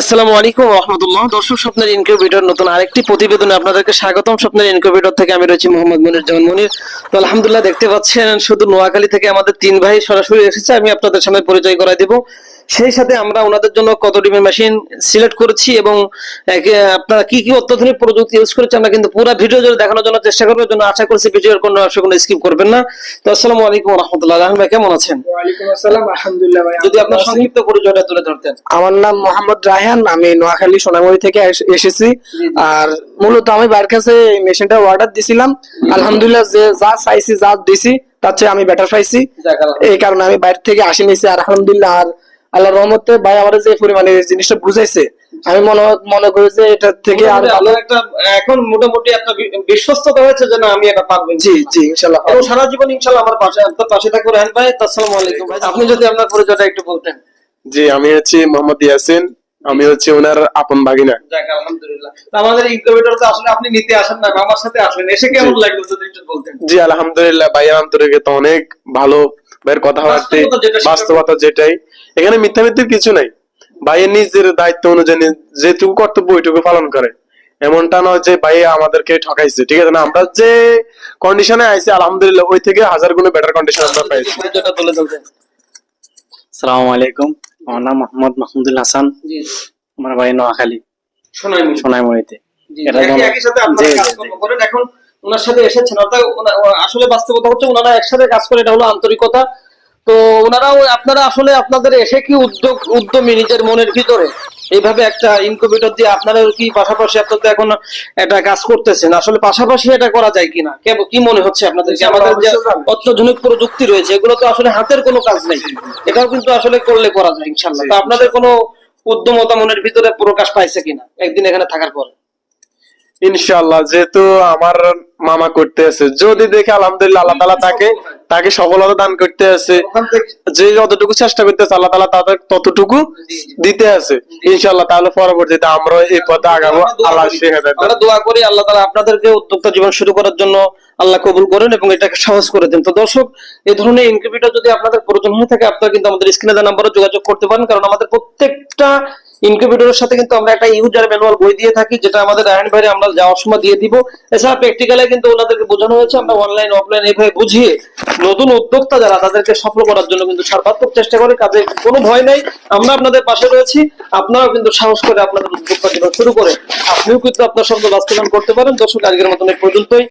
আসসালামু আলাইকুম রহমতুল্লাহ। দর্শক স্বপ্নের ইনকিউবেটর নতুন আরেকটি প্রতিবেদনে আপনাদেরকে স্বাগতম। স্বপ্নের ইনকিউবেটর থেকে আমি রয়েছি মোহাম্মদ মনির জামান মনির। তো আলহামদুলিল্লাহ দেখতে পাচ্ছেন, শুধু নোয়াখালী থেকে আমাদের তিন ভাই সরাসরি এসেছে। আমি আপনাদের সামনে পরিচয় করাই দেব। সেই সাথে আমরা ওনাদের জন্য কত ডিমের মেশিন সিলেক্ট করেছি এবং আপনারা কি কি অত্যাধুনিক প্রযুক্তি ইউজ করেছে আমরা কিন্তু পুরো ভিডিও জুড়ে দেখানোর জন্য চেষ্টা করব। জন্য আশা করছি ভিডিওর কোনো অংশ কোনো স্কিপ করবেন না। তো আসসালামু আলাইকুম রহমতুল্লাহ রাহান ভাই কেমন আছেন? আসসালাম আলহামদুলিল্লাহ ভাই যদি আপনার সংক্ষিপ্ত পরিচয়টা তুলে ধরতেন। আমার নাম মোহাম্মদ রায়হান আমি নোয়াখালী সোনামুড়ি থেকে এসেছি। আর মূলত আমি বাইরের কাছে এই মেশিনটা অর্ডার দিছিলাম। আলহামদুলিল্লাহ যে যা চাইছি যা দিছি তার চেয়ে আমি বেটার পাইছি। এই কারণে আমি বাইরে থেকে আসি নিছি আর আলহামদুলিল্লাহ। আর আল্লাহ রহমতে ভাই আমার যে পরিমাণে জিনিসটা বুঝাইছে আমি মনে মনে করি যে এটা থেকে আর ভালো একটা এখন মোটামুটি একটা বিশ্বস্ততা হয়েছে যে না আমি এটা পারব জি জি ইনশাল্লাহ এবং সারা জীবন ইনশাল্লাহ আমার পাশে আপনার পাশে থাকব। রাহান ভাই আসসালামু আলাইকুম ভাই। আপনি যদি আপনার পরিচয়টা একটু বলতেন। জি আমি হচ্ছি মোহাম্মদ ইয়াসিন আমি হচ্ছে ওনার আপন ভাগিনা যাক আলহামদুলিল্লাহ। আমাদের ইনকিউবেটর তো আসলে আপনি নিতে আসেন না আমার সাথে আসলেন এসে কেমন লাগল যদি একটু বলতেন? জি আলহামদুলিল্লাহ ভাইয়ের আন্তরিকতা অনেক ভালো। ভাইয়ের কথাবার্তা বাস্তবতা বাস্তবতা যেটাই। এখানে মিথ্যা মিথ্যের কিছু নাই। ভাইয়ের নিজের দায়িত্ব অনুযায়ী যেটুকু কর্তব্য ওইটুকু পালন করে। এমনটা নয় যে ভাই আমাদেরকে ঠকাইছে ঠিক আছে না? আমরা যে কন্ডিশনে আইছি আলহামদুলিল্লাহ ওই থেকে হাজার গুণে বেটার কন্ডিশন আমরা পাইছি। সালামু আলাইকুম। আমার নাম মোহাম্মদ মাহমুদুল হাসান। আমার বাড়ি নোয়াখালী শোনাই সোনাইমুড়িতে। এটা একই- একই সাথে আপনারা জি, জি, করেন। এখন ওনার সাথে এসেছেন। অর্থাৎ আসলে বাস্তবতা হচ্ছে ওনারা একসাথে কাজ করে এটা হলো আন্তরিকতা। তো ওনারাও আপনারা আসলে আপনাদের এসে কি উদ্যোগ উদ্যমী নিজের মনের ভিতরে? এইভাবে একটা ইনকিউবেটর দিয়ে আপনারা কি পাশাপাশি আপনারা তো এখন একটা কাজ করতেছেন? আসলে পাশাপাশি এটা করা যায় কিনা? কি মনে হচ্ছে আপনাদেরকে? আমাদের যে অত্যাধুনিক প্রযুক্তি রয়েছে এগুলো তো আসলে হাতের কোনো কাজ নেই। এটাও কিন্তু আসলে করলে করা যায় ইনশাল্লাহ তো আপনাদের কোনো উদ্যমতা মনের ভিতরে প্রকাশ পাইছে কিনা? একদিন এখানে থাকার পর। ইনশাআল্লাহ, যেহেতু আমার মামা করতে আছে। যদি দেখে আলহামদুলিল্লাহ আল্লাহ তালা তাকে তাকে সফলতা দান করতে আছে। যে যতটুকু চেষ্টা করতেছে আল্লাহ তালা তাদের ততটুকু দিতে আছে। ইনশাল্লাহ তাহলে পরবর্তীতে আমরা এই পথে আগাবো। আল্লাহ দোয়া করি, আল্লাহ তালা আপনাদেরকে উদ্যোক্তা জীবন শুরু করার জন্য আল্লাহ কবুল করেন এবং এটাকে সহজ করে দেন। তো দর্শক, এই ধরনের ইনকিউবেটর যদি আপনাদের প্রয়োজন হয়ে থাকে, আপনারা কিন্তু আমাদের স্ক্রিনে দেওয়া নাম্বারে যোগাযোগ করতে পারেন, কারণ আমাদের প্রত্যেকটা ইনকিউবেটরের সাথে কিন্তু আমরা একটা ইউজার ম্যানুয়াল বই দিয়ে থাকি, যেটা আমাদের রায়ন ভাইরে আমরা যাওয়ার সময় দিয়ে দিব। এছাড়া প্র্যাকটিক্যালে কিন্তু ওনাদেরকে বোঝানো হয়েছে, আমরা অনলাইন অফলাইন এইভাবে বুঝিয়ে নতুন উদ্যোক্তা যারা, তাদেরকে সফল করার জন্য কিন্তু সর্বাত্মক চেষ্টা করে, কাজে কোনো ভয় নাই। আমরা আপনাদের পাশে রয়েছি, আপনারাও কিন্তু সাহস করে আপনাদের উদ্যোক্তা শুরু করে। আপনিও কিন্তু আপনার সঙ্গে বাস্তবায়ন করতে পারেন। দর্শক, আজকের মতন এই পর্যন্তই।